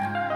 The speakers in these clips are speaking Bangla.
আসসালামু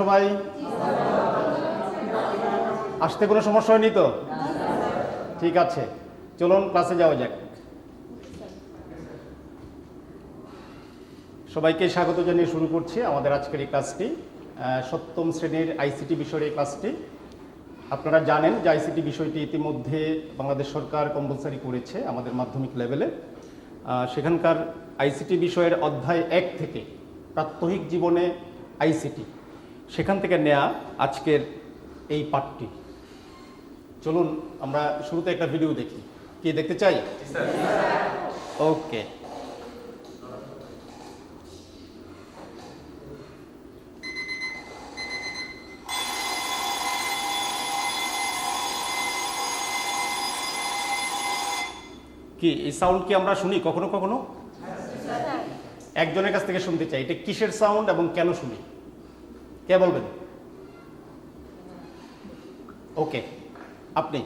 সবাই? আসতে কোনো সমস্যা হয়নি তো? ঠিক আছে, চলুন ক্লাসে যাওয়া যাক। সবাইকে স্বাগত জানিয়ে শুরু করছি আমাদের আজকের এই ক্লাসটি সপ্তম শ্রেণির আইসিটি বিষয়ের এই ক্লাসটি আপনারা জানেন যে আইসিটি বিষয়টি ইতিমধ্যে বাংলাদেশ সরকার কম্পালসারি করেছে আমাদের মাধ্যমিক লেভেলে সেখানকার আইসিটি বিষয়ের অধ্যায় এক থেকে প্রাত্যহিক জীবনে আইসিটি সেখান থেকে নেয়া আজকের এই পাঠটি। চলুন আমরা শুরুতে একটা ভিডিও দেখি। কি দেখতে চাই? ওকে কি এই সাউন্ড কি আমরা শুনি কখনো কখনো? একজনের কাছ থেকে শুনতে চাই। এটা কিসের সাউন্ড এবং কেন শুনি? কে বলবেন? ওকে আপনি।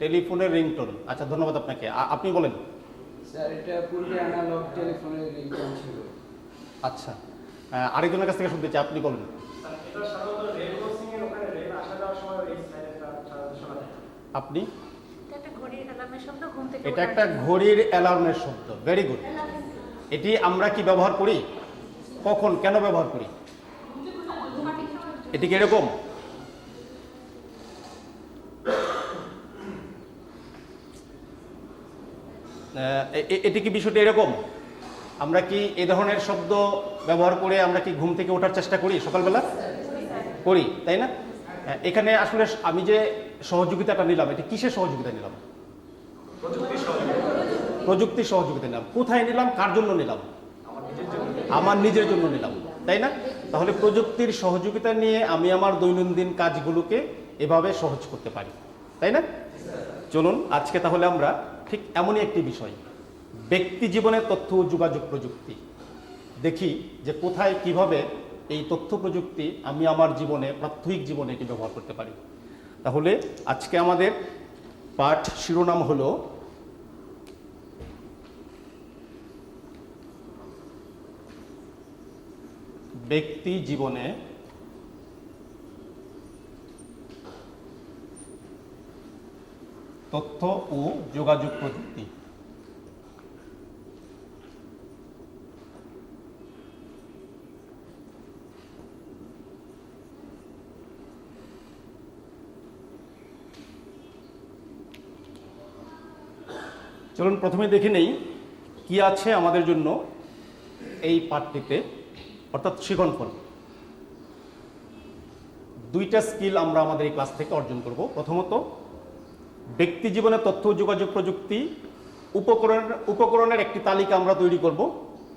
টেলিফোনের রিংটোন। আচ্ছা ধন্যবাদ আপনাকে। আপনি বলেন। স্যার এটা পূর্বে অ্যানালগ টেলিফোনের রিংটোন ছিল। আচ্ছা আরেকজনের কাছ থেকে শুনতে চাই আপনি বলেন। এটা সাধারণত রেল ক্রসিং এর ওখানে রেল আসা যাওয়ার সময় এই সাইলেন্টটা সাধারণত শোনা যায়। আপনি? এটা একটা ঘড়ির অ্যালার্মের শব্দ ঘুম থেকে এটা ওঠার একটা জন্য। ঘড়ির অ্যালার্মের শব্দ। ভেরি গুড এটি আমরা কি ব্যবহার করি? কখন? কেন ব্যবহার করি? এটি কি এরকম? এটি কি বিষয়টি এরকম? আমরা কি এ ধরনের শব্দ ব্যবহার করে আমরা কি ঘুম থেকে ওঠার চেষ্টা করি সকালবেলা? করি, তাই না? এখানে আসলে আমি যে সহযোগিতাটা নিলাম, এটি কিসের সহযোগিতা নিলাম? প্রযুক্তির সহযোগিতা নিলাম। কোথায় নিলাম? কার জন্য নিলাম? আমার নিজের জন্য নিলাম। তাই না? তাহলে প্রযুক্তির সহযোগিতা নিয়ে আমি আমার দৈনন্দিন কাজগুলোকে এভাবে সহজ করতে পারি। তাই না? চলুন, আজকে তাহলে আমরা ঠিক এমনই একটি বিষয়। ব্যক্তি জীবনের তথ্য ও যোগাযোগ প্রযুক্তি। দেখি যে কোথায়, কীভাবে এই তথ্য প্রযুক্তি আমি আমার জীবনে, প্রাত্যহিক জীবনে এটি ব্যবহার করতে পারি। তাহলে আজকে আমাদের পাঠ শিরোনাম হলো ব্যক্তি জীবনে তথ্য ও যোগাযোগ প্রযুক্তি। চলুন প্রথমে দেখে নেই কি আছে আমাদের জন্য এই পাঠটিতে। অর্থাৎ শিখনফল দুইটা স্কিল আমরা আমাদের এই ক্লাস থেকে অর্জন করব। প্রথমত, ব্যক্তি জীবনে তথ্য, যোগাযোগ প্রযুক্তি উপকরণ, উপকরণের একটি তালিকা আমরা তৈরি করব।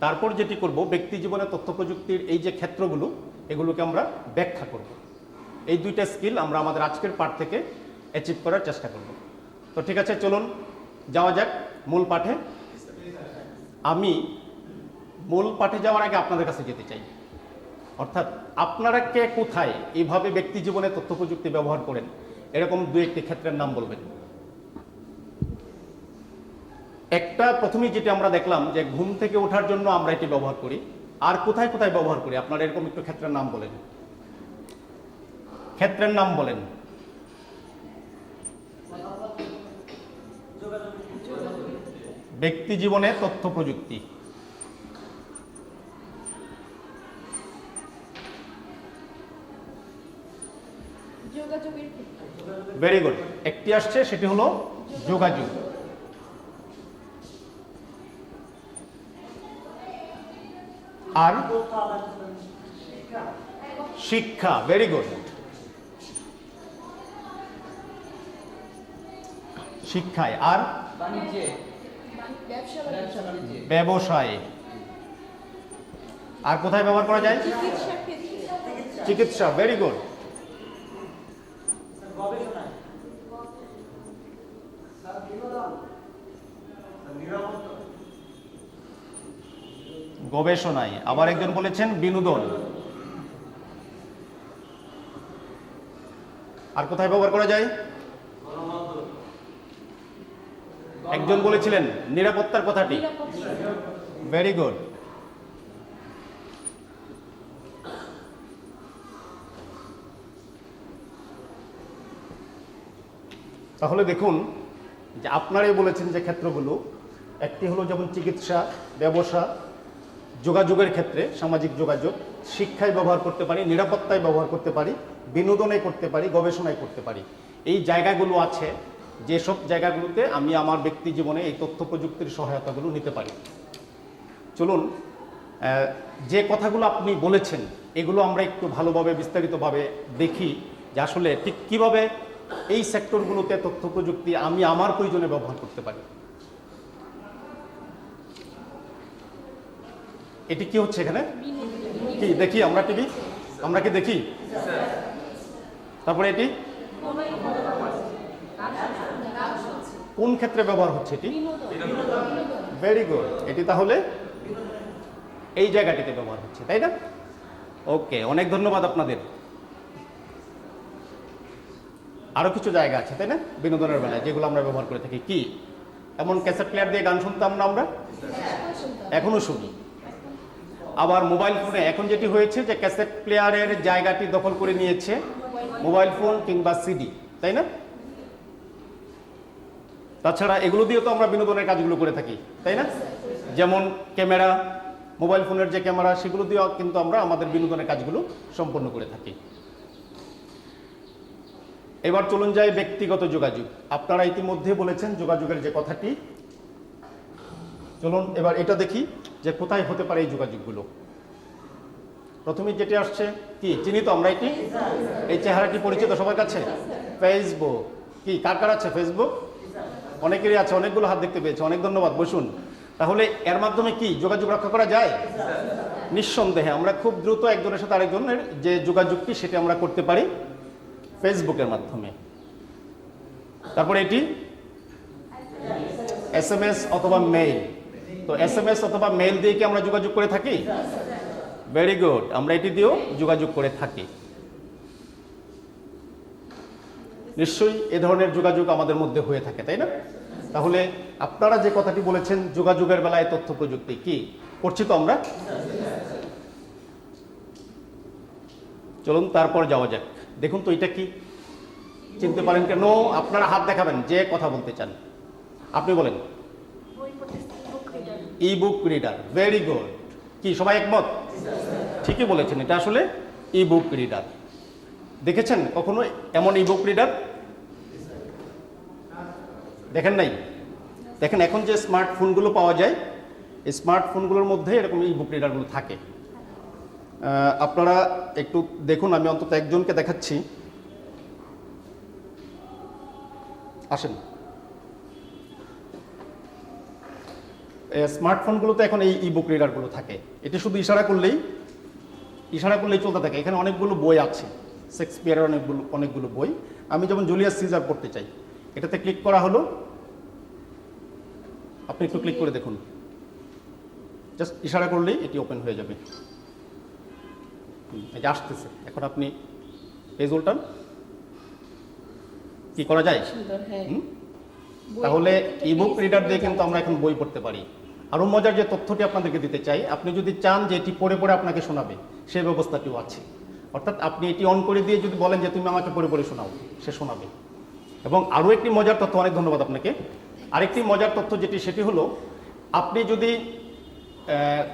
তারপর যেটি করব, ব্যক্তি জীবনে তথ্য প্রযুক্তির এই যে ক্ষেত্রগুলো, এগুলোকে আমরা ব্যাখ্যা করব। এই দুইটা স্কিল আমরা আমাদের আজকের পাঠ থেকে অ্যাচিভ করার চেষ্টা করব। তো ঠিক আছে, চলুন, যাওয়া যাক মূল পাঠে। আমি মূল পাঠে যাওয়ার আগে আপনাদের কাছে যেতে চাই। অর্থাৎ আপনারা কে কোথায় এইভাবে ব্যক্তি জীবনে তথ্য প্রযুক্তি ব্যবহার করেন, এরকম দু একটি ক্ষেত্রের নাম বলবেন। একটা, প্রথমেই যেটা আমরা দেখলাম যে ঘুম থেকে ওঠার জন্য আমরা এটি ব্যবহার করি। আর কোথায় কোথায় ব্যবহার করি? আপনারা এরকম একটু ক্ষেত্রের নাম বলেন। ক্ষেত্রের নাম বলেন। ব্যক্তি জীবনে তথ্য প্রযুক্তি ভেরি গুড একটি আসছে সেটি হলো যোগাযোগ। আর শিক্ষা ভেরি গুড শিক্ষায় আর ব্যবসায়। আর কোথায় ব্যবহার করা যায়? চিকিৎসা ভেরি গুড গবেষণায় আবার একজন বলেছেন বিনোদন। আর কোথায় ব্যবহার করা যায়? একজন বলেছিলেন, নিরাপত্তার কথাটি। ভেরি গুড তাহলে দেখুন, যে আপনারাই বলেছেন যে ক্ষেত্রগুলো, একটি হলো যেমন চিকিৎসা, ব্যবসা যোগাযোগের ক্ষেত্রে, সামাজিক যোগাযোগ, শিক্ষায় ব্যবহার করতে পারি, নিরাপত্তায় ব্যবহার করতে পারি, বিনোদনে করতে পারি, গবেষণায় করতে পারি। এই জায়গাগুলো আছে, যেসব জায়গাগুলোতে আমি আমার ব্যক্তি জীবনে এই তথ্য প্রযুক্তির সহায়তাগুলো নিতে পারি। চলুন যে কথাগুলো আপনি বলেছেন, এগুলো আমরা একটু ভালোভাবে, বিস্তারিতভাবে দেখি যে আসলে ঠিক কীভাবে এই সেক্টরগুলোতে তথ্য প্রযুক্তি আমি আমার প্রয়োজনে ব্যবহার করতে পারি। এটি কি হচ্ছে এখানে? কি, দেখি, আমরা টিভি আমরা কি দেখি? তারপরে এটি? কোন ক্ষেত্রে ব্যবহার হচ্ছে এটি? ভেরি গুড এটি তাহলে এই জায়গাটিতে ব্যবহার হচ্ছে, তাই না? ওকে অনেক ধন্যবাদ আপনাদের। আরও কিছু জায়গা আছে, তাই না? বিনোদনের বেলায়, যেগুলো আমরা ব্যবহার করে থাকি। কি? এমন ক্যাসেট প্লেয়ার দিয়ে গান শুনতাম না আমরা? এখনও শুনি। আবার মোবাইল ফোনে এখন যেটি হয়েছে যে ক্যাসেট প্লেয়ারের জায়গাটি দখল করে নিয়েছে মোবাইল ফোন কিংবা সিডি, তাই না? তাছাড়া এগুলো দিয়ে তো আমরা বিনোদনের কাজগুলো করে থাকি, তাই না? যেমন ক্যামেরা, মোবাইল ফোনের যে ক্যামেরা, সেগুলো দিয়েও কিন্তু আমরা আমাদের বিনোদনের কাজগুলো সম্পন্ন করে থাকি। এবার চলুন যাই ব্যক্তিগত যোগাযোগ। আপনারা ইতিমধ্যে বলেছেন যোগাযোগের যে কথাটি। চলুন, এবার এটা দেখি। যে কোথায় হতে পারে এই যোগাযোগগুলো। প্রথমে যেটি আসছে, কি? চিনি তো আমরা এটি এই চেহারাটি পরিচিত সবার কাছে? ফেসবুক কি, কার কার আছে ফেসবুক অনেকেরই আছে, অনেকগুলো হাত দেখতে পেয়েছে, অনেক ধন্যবাদ, বসুন। তাহলে এর মাধ্যমে কি যোগাযোগ রক্ষা করা যায়? নিঃসন্দেহে, আমরা খুব দ্রুত একজনের সাথে আরেকজনের যে যোগাযোগটি সেটা আমরা করতে পারি ফেসবুকের মাধ্যমে। তারপরে এটি? এস এম এস অথবা মেইল তো এস এম এস অথবা মেইল দিয়ে কি আমরা যোগাযোগ করে থাকি? ভেরি গুড আমরা এটি দিয়েও যোগাযোগ করে থাকি। নিশ্চয়ই এ ধরনের যোগাযোগ আমাদের মধ্যে হয়ে থাকে, তাই না? তাহলে আপনারা যে কথাটি বলেছেন, যোগাযোগের বেলায় তথ্য প্রযুক্তি কি? করছি তো আমরা? চলুন, তারপর যাওয়া যাক। দেখুন তো এটা কি? চিনতে পারেন কেন? আপনারা হাত দেখাবেন, যে কথা বলতে চান। আপনি বলেন বই পড়তে book reader e book reader very good কি, সবাই একমত? ঠিকই বলেছেন এটা আসলে ই বুক রিডার দেখেছেন কখনো এমন ই বুক রিডার দেখেন নাই? দেখেন, এখন যে স্মার্টফোনগুলো পাওয়া যায়, এই স্মার্টফোনগুলোর মধ্যে এরকম ই বুক রিডারগুলো থাকে আপনারা একটু দেখুন, আমি অন্তত একজনকে দেখাচ্ছি। আসেন এ, স্মার্টফোনগুলোতে এখন এই ই বুক রিডারগুলো থাকে। এটি শুধু ইশারা করলেই ইশারা করলেই চলতে থাকে। এখানে অনেকগুলো বই আছে। শেক্সপিয়ারের অনেকগুলো অনেকগুলো বই। আমি যেমন জুলিয়াস সিজার পড়তে চাই এটাতে ক্লিক করা হলো। আপনি একটু ক্লিক করে দেখুন। জাস্ট ইশারা করলেই এটি ওপেন হয়ে যাবে। এই যে আসতেছে। এখন আপনি পেজ উল্টান কি করা যায়? হ্যাঁ? তাহলে ইবুক রিডার দিয়ে কিন্তু আমরা এখন বই পড়তে পারি। আরও মজার যে তথ্যটি আপনাদেরকে দিতে চাই, আপনি যদি চান যে এটি পড়ে পড়ে আপনাকে শোনাবে, সেই ব্যবস্থাটিও আছে। অর্থাৎ আপনি এটি অন করে দিয়ে যদি বলেন যে তুমি আমাকে পড়ে পড়ে শোনাও, সে শোনাবে। এবং আরও একটি মজার তথ্য, অনেক ধন্যবাদ আপনাকে। আরেকটি মজার তথ্য যেটি, সেটি হলো, আপনি যদি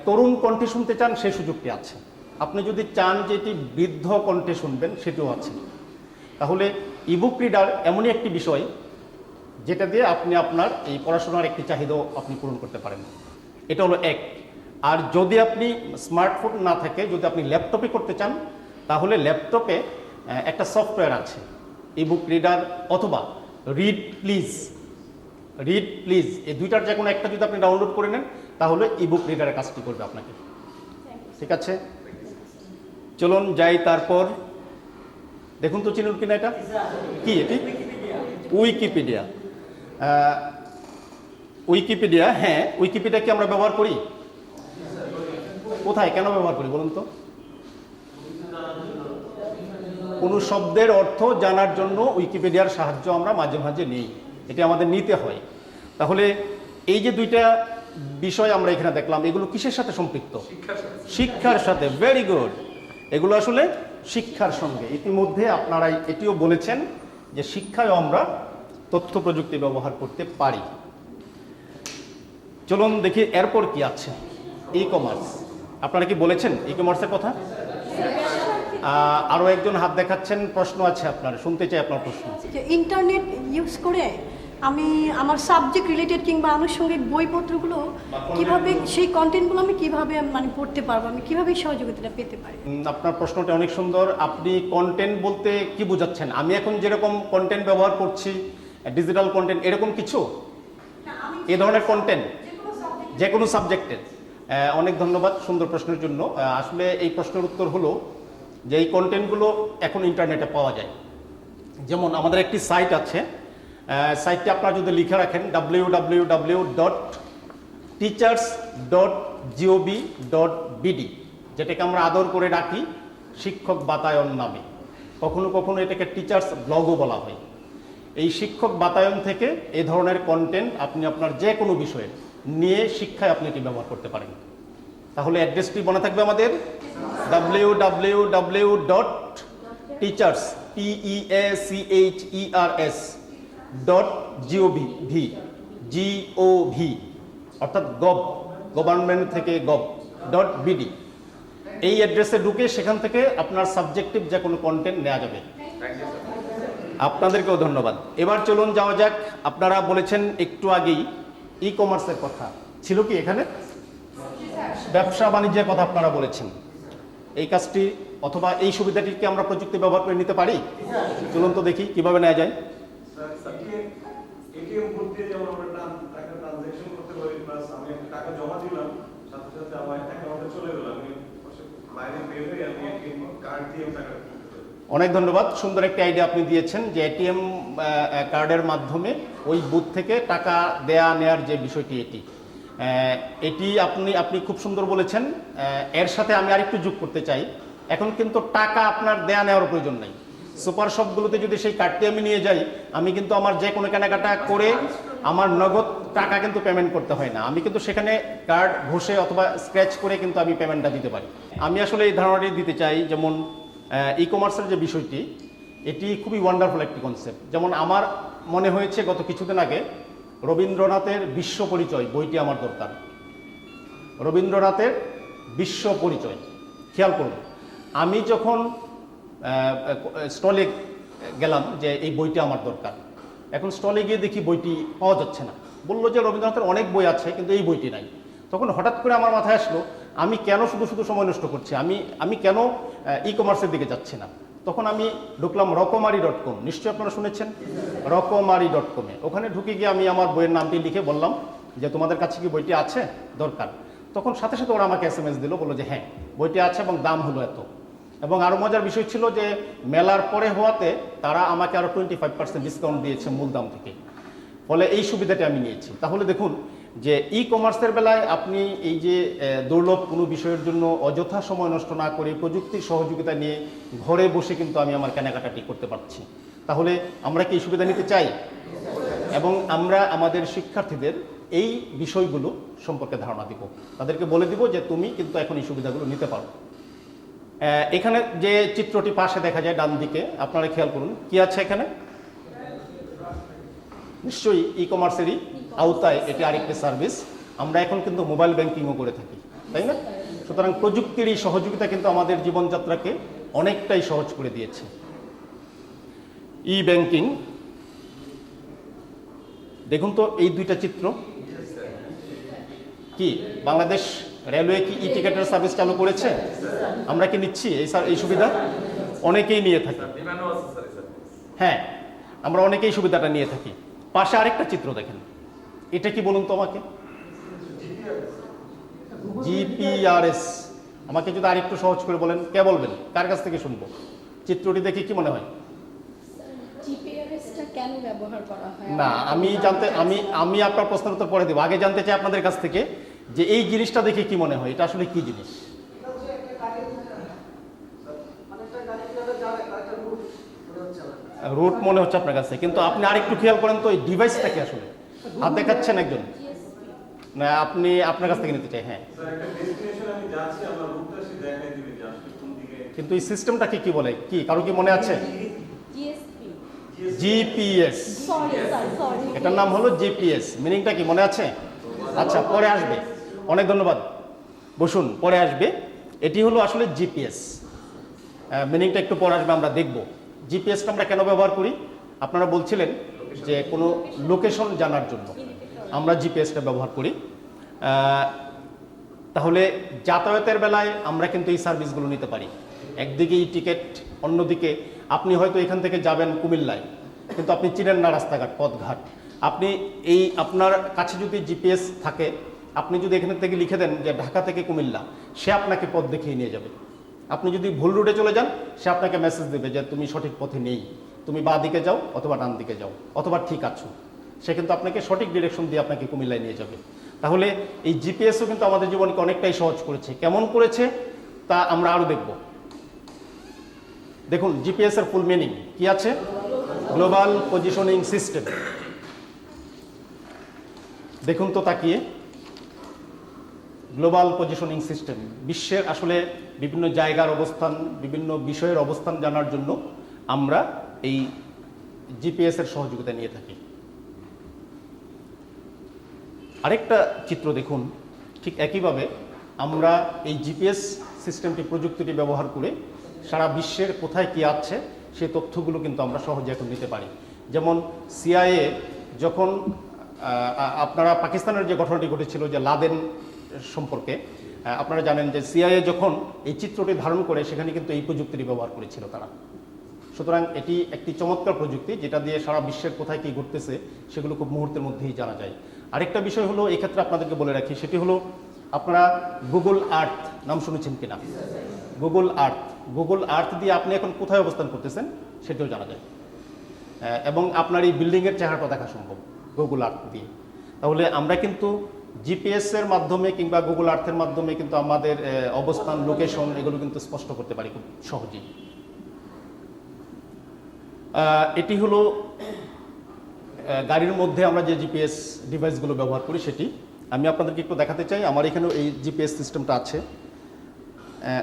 তরুণ কণ্ঠে শুনতে চান সেই সুযোগটি আছে। আপনি যদি চান যে এটি বৃদ্ধ কণ্ঠে শুনবেন, সেটিও আছে। তাহলে ইবুক রিডার এমনই একটি বিষয়, যেটা দিয়ে আপনি আপনার এই পড়াশোনার একটি চাহিদাও আপনি পূরণ করতে পারেন। এটা হলো এক। আর যদি আপনি স্মার্টফোন না থাকে যদি আপনি ল্যাপটপে করতে চান তাহলে ল্যাপটপে একটা সফটওয়্যার আছে। ইবুক রিডার অথবা রিড প্লিজ রিড প্লিজ এই দুইটার যে কোনো একটা যদি আপনি ডাউনলোড করে নেন তাহলে ইবুক রিডারের কাজটি করবে আপনাকে। ঠিক আছে? চলুন যাই তারপর। দেখুন তো চিনুন কিনা এটা? কি এটি? উইকিপিডিয়া। উইকিপিডিয়া হ্যাঁ উইকিপিডিয়া কি আমরা ব্যবহার করি? কোথায়? কেন ব্যবহার করি বলুন তো? কোনো শব্দের অর্থ জানার জন্য উইকিপিডিয়ার সাহায্য আমরা মাঝে মাঝে নিই। এটি আমাদের নিতে হয়। তাহলে এই যে দুইটা বিষয় আমরা এখানে দেখলাম এগুলো কিসের সাথে সম্পৃক্ত? শিক্ষার সাথে। ভেরি গুড এগুলো আসলে শিক্ষার সঙ্গে। ইতিমধ্যে আপনারা এটিও বলেছেন যে শিক্ষায় আমরা তথ্য প্রযুক্তি ব্যবহার করতে পারি। চলুন দেখি এরপর কি আছে। ই কমার্স আপনারা কি বলেছেন ই কমার্সের কথা? আহ, আরও একজন হাত দেখাচ্ছেন প্রশ্ন আছে আপনার শুনতে চাই আপনার প্রশ্ন। যে ইন্টারনেট ইউজ করে আমি আমার সাবজেক্ট রিলেটেড কিংবা আনুষঙ্গিক বইপত্রগুলো কীভাবে সেই কন্টেন্টগুলো আমি কীভাবে মানে পড়তে পারব আমি কীভাবে সহযোগিতাটা পেতে পারি? আপনার প্রশ্নটা অনেক সুন্দর। আপনি কন্টেন্ট বলতে কি বোঝাচ্ছেন? আমি এখন যেরকম কন্টেন্ট ব্যবহার করছি ডিজিটাল কন্টেন্ট এরকম কিছু? এ ধরনের কন্টেন্ট যে কোনো সাবজেক্টের অনেক ধন্যবাদ সুন্দর প্রশ্নের জন্য। আসলে এই প্রশ্নের উত্তর হলো যে এই কন্টেন্টগুলো এখন ইন্টারনেটে পাওয়া যায়। যেমন আমাদের একটি সাইট আছে। সাইটটি আপনারা যদি লিখে রাখেন W W W dot teachers dot G O B dot BD যেটাকে আমরা আদর করে ডাকি শিক্ষক বাতায়ন নামে। কখনো কখনো এটাকে টিচার্স ব্লগও বলা হয়। এই শিক্ষক বাতায়ন থেকে এই ধরনের কন্টেন্ট আপনি আপনার যে কোনো বিষয়ে নিয়ে শিক্ষায় আপনি এটি ব্যবহার করতে পারেন। তাহলে অ্যাড্রেসটি মনে থাকবে আমাদের? W W W dot teachers T E A C H E R S dot G O V V G O V অর্থাৎ গভ গভর্নমেন্ট থেকে গভ ডট বিডি এই অ্যাড্রেসে ঢুকে সেখান থেকে আপনার সাবজেক্টিভ যে কোনো কন্টেন্ট নেওয়া যাবে। আপনাদেরকেও ধন্যবাদ। এবার চলুন যাওয়া যাক। আপনারা বলেছেন একটু আগেই ই কমার্সের কথা। ছিল কি এখানে? ব্যবসা বাণিজ্যের কথা আপনারা বলেছেন। এই কাজটি অথবা এই সুবিধাটি কি আমরা প্রযুক্তি ব্যবহার করে নিতে পারি? চলুন তো দেখি, কীভাবে নেওয়া যায়। সাথে সাথে আমার অ্যাকাউন্টে চলে আমি বাইরে বের হয়ে আমি কার্ড দিয়ে টাকা। অনেক ধন্যবাদ। সুন্দর একটি আইডিয়া আপনি দিয়েছেন যে এটিএম কার্ডের মাধ্যমে ওই বুথ থেকে টাকা দেয়া নেয়ার যে বিষয়টি এটি। এটি আপনি আপনি খুব সুন্দর বলেছেন। এর সাথে আমি আরেকটু যোগ করতে চাই। এখন কিন্তু টাকা আপনার দেয়া নেওয়ার প্রয়োজন নেই। সুপার শপগুলোতে যদি সেই কার্ডটি আমি নিয়ে যাই, আমি কিন্তু আমার যে কোনো কেনাকাটা করে আমার নগদ টাকা কিন্তু পেমেন্ট করতে হয় না। আমি কিন্তু সেখানে কার্ড ঘষে অথবা স্ক্র্যাচ করে কিন্তু আমি পেমেন্টটা দিতে পারি। আমি আসলে এই ধারণাটি দিতে চাই, যেমন ই কমার্সের যে বিষয়টি, এটি খুবই ওয়ান্ডারফুল একটি কনসেপ্ট যেমন আমার মনে হয়েছে গত কিছুদিন আগে, রবীন্দ্রনাথের বিশ্ব পরিচয়, বইটি আমার দরকার। রবীন্দ্রনাথের বিশ্ব পরিচয়, খেয়াল করুন। আমি যখন স্টলে গেলাম যে এই বইটি আমার দরকার, এখন স্টলে গিয়ে দেখি বইটি পাওয়া যাচ্ছে না। বলল যে রবীন্দ্রনাথের অনেক বই আছে, কিন্তু এই বইটি নাই। তখন হঠাৎ করে আমার মাথায় আসলো আমি কেন শুধু শুধু সময় নষ্ট করছি? আমি আমি কেন ই কমার্সের দিকে যাচ্ছি না? তখন আমি ঢুকলাম রকমারি ডট কম। নিশ্চয়ই আপনারা শুনেছেন? রকমারি ডট কমে ওখানে ঢুকে গিয়ে আমি আমার বইয়ের নামটি লিখে বললাম যে, তোমাদের কাছে কি বইটি আছে? দরকার। তখন সাথে সাথে ওরা আমাকে এস এম এস দিল, বলল যে হ্যাঁ বইটি আছে এবং দাম হলো এত। এবং আরও মজার বিষয় ছিল যে, মেলার পরে হওয়াতে তারা আমাকে আরও টোয়েন্টি ফাইভ পার্সেন্ট ডিসকাউন্ট দিয়েছে মূল দাম থেকে। ফলে এই সুবিধাটি আমি নিয়েছি। তাহলে দেখুন যে ই কমার্সের বেলায় আপনি এই যে দুর্লভ কোনো বিষয়ের জন্য অযথা সময় নষ্ট না করে প্রযুক্তির সহযোগিতা নিয়ে ঘরে বসে কিন্তু আমি আমার কেনাকাটাটি করতে পারছি। তাহলে আমরা কি এই সুবিধা নিতে চাই? এবং আমরা আমাদের শিক্ষার্থীদের এই বিষয়গুলো সম্পর্কে ধারণা দিব। তাদেরকে বলে দিব যে, তুমি কিন্তু এখন এই সুবিধাগুলো নিতে পারো। এখানে যে চিত্রটি পাশে দেখা যায় ডান দিকে আপনারা খেয়াল করুন, কি আছে এখানে? নিশ্চয়ই ই কমার্সেরই আওতায় এটি আরেকটি সার্ভিস আমরা এখন কিন্তু মোবাইল ব্যাংকিংও করে থাকি, তাই না? সুতরাং প্রযুক্তির এই সহযোগিতা কিন্তু আমাদের জীবনযাত্রাকে অনেকটাই সহজ করে দিয়েছে। ই ব্যাংকিং দেখুন তো এই দুইটা চিত্র। কি, বাংলাদেশ রেলওয়ে কি ই টিকেটের সার্ভিস চালু করেছে? আমরা কি নিচ্ছি এই এই সুবিধা? অনেকেই নিয়ে থাকি। হ্যাঁ আমরা অনেকেই সুবিধাটা নিয়ে থাকি। পাশে আরেকটা চিত্র দেখেন। এটা কি বলুন তো আমাকে? জিপিআরএস আমাকে যদি আরেকটু সহজ করে বলেন কে বলবেন? কার কাছ থেকে শুনব? চিত্রটি দেখে কি মনে হয়? হয়? না আমি জানতে আমি আমি আপনার প্রশ্নের উত্তর পরে দেবো। আগে জানতে চাই আপনাদের কাছ থেকে যে এই জিনিসটা দেখে কি মনে হয় এটা আসলে কি জিনিস? রুট মনে হচ্ছে আপনার কাছে কিন্তু আপনি আরেকটু খেয়াল করেন তো এই ডিভাইসটা কি আসলে? হাত দেখাচ্ছেন একজন? না আপনি আপনার কাছ থেকে নিতে চাই হ্যাঁ। স্যার একটা ডেস্টিনেশন আমি যাচ্ছি আমার রুটটা সে দেখাই দিবে যে আসলে কোন দিকে। কিন্তু এই সিস্টেমটাকে কি বলে? কি কারও কি মনে আছে? জিপিএস সরি স্যার সরি এটার নাম হলো জিপিএস মিনিংটা কি মনে আছে? আচ্ছা পরে আসবে। অনেক ধন্যবাদ। বসুন পরে আসবে। এটি হলো আসলে জিপিএস মিনিংটা একটু পরে আসবে আমরা দেখব। জিপিএসটা আমরা কেন ব্যবহার করি? আপনারা বলছিলেন যে কোনো লোকেশন জানার জন্য আমরা জিপিএসটা ব্যবহার করি। তাহলে যাতায়াতের বেলায় আমরা কিন্তু এই সার্ভিসগুলো নিতে পারি। একদিকে ই টিকিট, অন্যদিকে আপনি হয়তো এখান থেকে যাবেন কুমিল্লায়, কিন্তু আপনি চিনেন না রাস্তাঘাট, পথঘাট। আপনি এই আপনার কাছে যদি জিপিএস থাকে, আপনি যদি এখান থেকে লিখে দেন যে ঢাকা থেকে কুমিল্লা, সে আপনাকে পথ দেখিয়ে নিয়ে যাবে। আপনি যদি ভুল রুটে চলে যান, সে আপনাকে মেসেজ দেবে যে তুমি সঠিক পথে নেই। তুমি বা দিকে যাও অথবা ডান দিকে যাও অথবা ঠিক আছো। সে কিন্তু আপনাকে সঠিক ডিরেকশন দিয়ে আপনাকে কুমিল্লায় নিয়ে যাবে। তাহলে এই জিপিএসও কিন্তু আমাদের জীবনকে অনেকটাই সহজ করেছে। কেমন করেছে? তা আমরা আরও দেখব। দেখুন জিপিএস এর ফুল মিনিং কি আছে? গ্লোবাল পজিশনিং সিস্টেম দেখুন তো তাকিয়ে। গ্লোবাল পজিশনিং সিস্টেম, বিশ্বের আসলে বিভিন্ন জায়গার অবস্থান, বিভিন্ন বিষয়ের অবস্থান জানার জন্য আমরা এই জিপিএস এর সহযোগিতা নিয়ে থাকি। আরেকটা চিত্র দেখুন, ঠিক একইভাবে আমরা এই জিপিএস সিস্টেমটি, প্রযুক্তিটি ব্যবহার করে সারা বিশ্বের কোথায় কি আছে সেই তথ্যগুলো কিন্তু আমরা সহজে এখন নিতে পারি। যেমন সিআইএ যখন আপনারা পাকিস্তানের যে ঘটনাটি ঘটেছিল যে লাদেন সম্পর্কে আপনারা জানেন যে সিআইএ যখন এই চিত্রটি ধারণ করে, সেখানে কিন্তু এই প্রযুক্তিটি ব্যবহার করেছিল তারা। সুতরাং এটি একটি চমৎকার প্রযুক্তি, যেটা দিয়ে সারা বিশ্বের কোথায় কি ঘটতেছে, সেগুলো খুব মুহূর্তের মধ্যেই জানা যায়। আরেকটা বিষয় হলো এক্ষেত্রে আপনাদেরকে বলে রাখি, সেটি হলো, আপনারা গুগল আর্থ নাম শুনেছেন কিনা? গুগল আর্থ গুগল আর্থ দিয়ে আপনি এখন কোথায় অবস্থান করতেছেন, সেটিও জানা যায়। এবং আপনার এই বিল্ডিংয়ের চেহারাটা দেখা সম্ভব গুগল আর্থ দিয়ে। তাহলে আমরা কিন্তু জিপিএস এর মাধ্যমে কিংবা গুগল আর্থের মাধ্যমে কিন্তু আমাদের অবস্থান লোকেশন এগুলো কিন্তু স্পষ্ট করতে পারি খুব সহজেই। এটি হলো গাড়ির মধ্যে আমরা যে জিপিএস ডিভাইসগুলো ব্যবহার করি সেটি। আমি আপনাদেরকে একটু দেখাতে চাই, আমার এখানেও এই জিপিএস সিস্টেমটা আছে।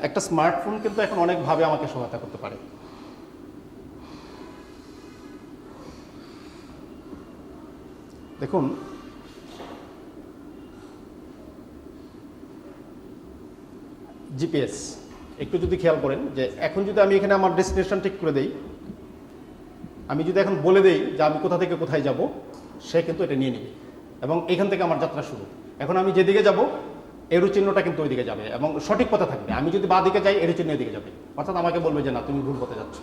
একটা স্মার্টফোন কিন্তু এখন অনেকভাবে আমাকে সহায়তা করতে পারে। দেখুন জিপিএস। একটু যদি খেয়াল করেন যে এখন যদি আমি এখানে আমার ডেস্টিনেশন ঠিক করে দেই, আমি যদি এখন বলে দেই যে আমি কোথা থেকে কোথায় যাব, সে কিন্তু এটা নিয়ে নেবে। এবং এখান থেকে আমার যাত্রা শুরু। এখন আমি যেদিকে যাব এরু চিহ্নটা কিন্তু ওইদিকে যাবে এবং সঠিক পথে থাকবে। আমি যদি বাঁ দিকে যাই এরু চিহ্ন এদিকে যাবে। অর্থাৎ আমাকে বলবে যে না, তুমি ভুল পথে যাচ্ছ।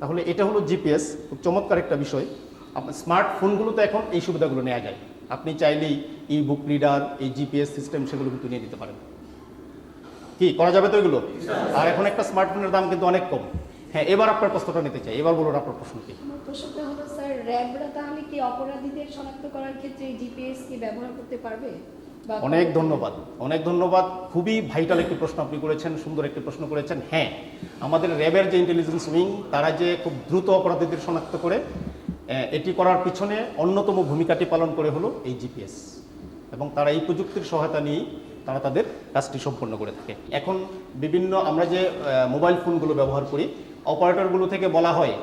তাহলে এটা হলো জিপিএস। খুব চমৎকার একটা বিষয়। আপনার স্মার্টফোনগুলোতে এখন এই সুবিধাগুলো নেওয়া যায়। আপনি চাইলেই ই বুক রিডার এই জিপিএস সিস্টেম সেগুলো কিন্তু নিয়ে নিতে পারেন। কি করা যাবে তো এগুলো? আর এখন একটা স্মার্টফোনের দাম কিন্তু অনেক কম। হ্যাঁ এবার আপনার প্রশ্নটা নিতে চাই। এবার বলুন আপনার প্রশ্ন কি? প্রশ্নটা হলো স্যার র্যাবরা তাহলে কি অপরাধীদের শনাক্ত করার ক্ষেত্রে জিপিএস কি ব্যবহার করতে পারবে? অনেক ধন্যবাদ। অনেক ধন্যবাদ। খুবই ভাইটাল একটি প্রশ্ন আপনি করেছেন সুন্দর একটি প্রশ্ন করেছেন। হ্যাঁ আমাদের র্যাবের যে ইন্টেলিজেন্স উইং তারা যে খুব দ্রুত অপরাধীদের শনাক্ত করে এটি করার পিছনে অন্যতম ভূমিকাটি পালন করে হলো এই জিপিএস। এবং তারা এই প্রযুক্তির সহায়তা নিয়েই তারা তাদের কাজটি সম্পন্ন করে থাকে। এখন বিভিন্ন আমরা যে মোবাইল ফোনগুলো ব্যবহার করি অপারেটরগুলো থেকে বলা হয়,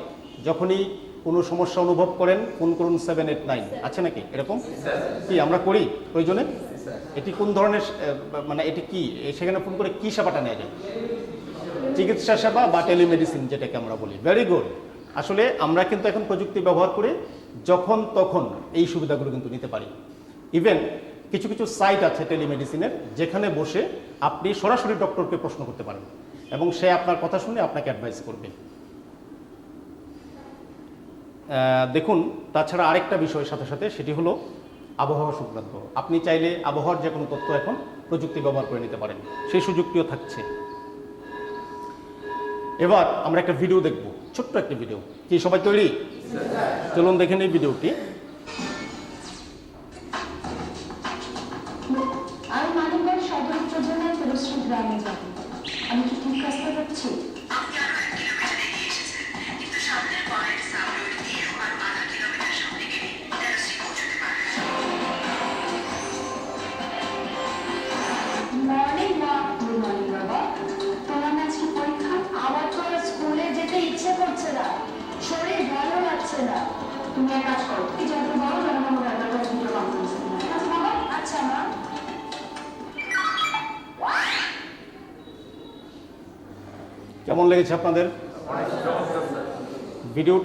যখনই কোনো সমস্যা অনুভব করেন ফোন করুন সেভেন এইট নাইন আছে নাকি এরকম? কি আমরা করি প্রয়োজনে? এটি কোন ধরনের মানে এটি কি? সেখানে ফোন করে কি সেবাটা নেওয়া যায়? চিকিৎসা সেবা বা টেলিমেডিসিন যেটাকে আমরা বলি। ভেরি গুড আসলে আমরা কিন্তু এখন প্রযুক্তি ব্যবহার করে যখন তখন এই সুবিধাগুলো কিন্তু নিতে পারি। ইভেন কিছু কিছু সাইট আছে টেলিমেডিসিনের যেখানে বসে আপনি সরাসরি ডক্টরকে প্রশ্ন করতে পারেন এবং সে আপনার কথা শুনে আপনাকে অ্যাডভাইস করবে। দেখুন তাছাড়া আরেকটা বিষয়ের সাথে সাথে সেটি হলো আবহাওয়া সংক্রান্ত। আপনি চাইলে আবহাওয়ার যে কোনো তথ্য এখন প্রযুক্তি ব্যবহার করে নিতে পারেন। সেই সুযোগটিও থাকছে। এবার আমরা একটা ভিডিও দেখব ছোট্ট একটা ভিডিও কি সবাই তৈরি? চলুন দেখে নিই ভিডিওটি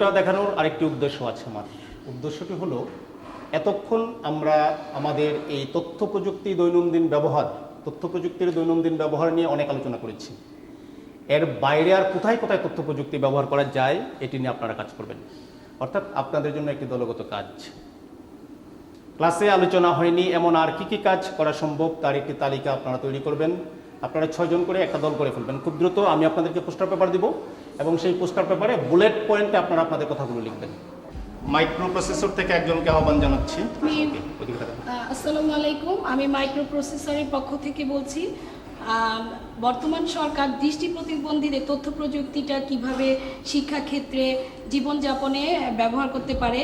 ভিডিওটা দেখানোর আরেকটি উদ্দেশ্য আছে আমার। উদ্দেশ্যটি হলো, এতক্ষণ আমরা আমাদের এই তথ্য প্রযুক্তি দৈনন্দিন ব্যবহার, তথ্য প্রযুক্তির দৈনন্দিন ব্যবহার নিয়ে অনেক আলোচনা করেছি। এর বাইরে আর কোথায় কোথায় তথ্য প্রযুক্তি ব্যবহার করা যায়, এটি নিয়ে আপনারা কাজ করবেন। অর্থাৎ আপনাদের জন্য একটি দলগত কাজ। ক্লাসে আলোচনা হয়নি, এমন আর কি কি কাজ করা সম্ভব তার একটি তালিকা আপনারা তৈরি করবেন। আপনারা ছয়জন করে একটা দল করে ফেলবেন। খুব দ্রুত আমি আপনাদেরকে পোস্টার পেপার দিব। এবং সেই পোস্টার পেপারে বুলেট পয়েন্টে আপনারা আপনাদের কথাগুলো লিখবেন। মাইক্রো প্রসেসর থেকে একজনকে আহ্বান জানাচ্ছি। আসসালামু আলাইকুম। আমি মাইক্রো প্রসেসরের পক্ষ থেকে বলছি বর্তমান সরকার দৃষ্টি প্রতিবন্ধীদের তথ্য প্রযুক্তিটা কীভাবে শিক্ষাক্ষেত্রে জীবনযাপনে ব্যবহার করতে পারে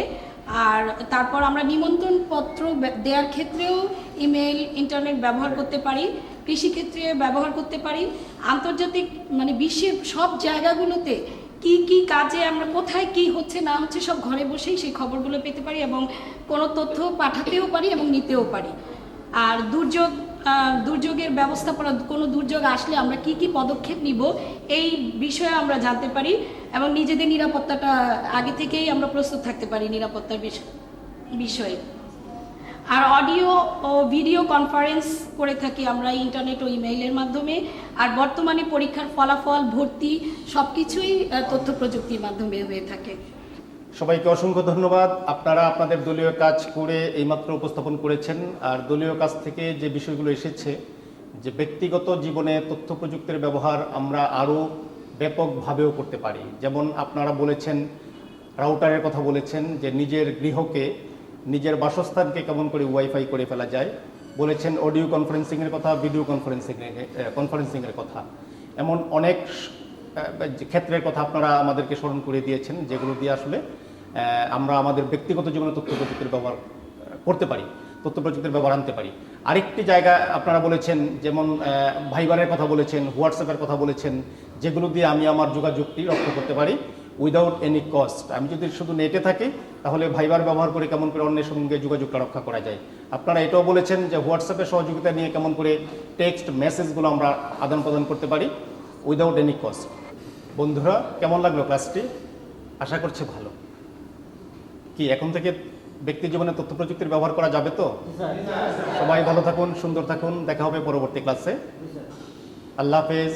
আর তারপর আমরা নিমন্ত্রণ পত্র দেওয়ার ক্ষেত্রেও ইমেল ইন্টারনেট ব্যবহার করতে পারি। কৃষিক্ষেত্রে ব্যবহার করতে পারি। আন্তর্জাতিক মানে বিশ্বের সব জায়গাগুলোতে কি কি কাজে আমরা কোথায় কি হচ্ছে না হচ্ছে সব ঘরে বসেই সেই খবরগুলো পেতে পারি এবং কোনো তথ্য পাঠাতেও পারি এবং নিতেও পারি। আর দুর্যোগ দুর্যোগের ব্যবস্থাপনা, কোনো দুর্যোগ আসলে আমরা কি কি পদক্ষেপ নিব এই বিষয়ে আমরা জানতে পারি এবং নিজেদের নিরাপত্তাটা আগে থেকেই আমরা প্রস্তুত থাকতে পারি নিরাপত্তার বিষ- বিষয়ে। আর অডিও ও ভিডিও কনফারেন্স করে থাকি আমরা ইন্টারনেট ও ইমেইলের মাধ্যমে। আর বর্তমানে পরীক্ষার ফলাফল, ভর্তি সব কিছুই তথ্য প্রযুক্তির মাধ্যমে হয়ে থাকে। সবাইকে অসংখ্য ধন্যবাদ। আপনারা আপনাদের দলীয় কাজ করে এইমাত্র উপস্থাপন করেছেন। আর দলীয় কাজ থেকে যে বিষয়গুলো এসেছে, যে ব্যক্তিগত জীবনে তথ্য প্রযুক্তির ব্যবহার আমরা আরও ব্যাপকভাবেও করতে পারি। যেমন আপনারা বলেছেন রাউটারের কথা বলেছেন, যে নিজের গৃহকে নিজের বাসস্থানকে কেমন করে ওয়াইফাই করে ফেলা যায়। বলেছেন অডিও কনফারেন্সিংয়ের কথা ভিডিও কনফারেন্সিং কনফারেন্সিংয়ের কথা। এমন অনেক ক্ষেত্রের কথা আপনারা আমাদেরকে স্মরণ করে দিয়েছেন, যেগুলো দিয়ে আসলে আমরা আমাদের ব্যক্তিগত জীবনে তথ্য প্রযুক্তির ব্যবহার করতে পারি, তথ্য প্রযুক্তির ব্যবহার আনতে পারি। আরেকটি জায়গা আপনারা বলেছেন, যেমন ভাইবারের কথা বলেছেন হোয়াটসঅ্যাপের কথা বলেছেন, যেগুলো দিয়ে আমি আমার যোগাযোগটি রক্ষা করতে পারি। উইদাউট এনি কস্ট আমি যদি শুধু নেটে থাকি, তাহলে ভাইবার ব্যবহার করে কেমন করে অন্যের সঙ্গে যোগাযোগটা রক্ষা করা যায়? আপনারা এটাও বলেছেন যে হোয়াটসঅ্যাপের সহযোগিতা নিয়ে কেমন করে টেক্সট মেসেজগুলো আমরা আদান প্রদান করতে পারি উইদাউট এনি কস্ট বন্ধুরা, কেমন লাগল ক্লাসটি আশা করছি ভালো। কি, এখন থেকে ব্যক্তি জীবনে তথ্য প্রযুক্তির ব্যবহার করা যাবে তো? সবাই ভালো থাকুন, সুন্দর থাকুন, দেখা হবে পরবর্তী ক্লাসে আল্লাহ হাফেজ।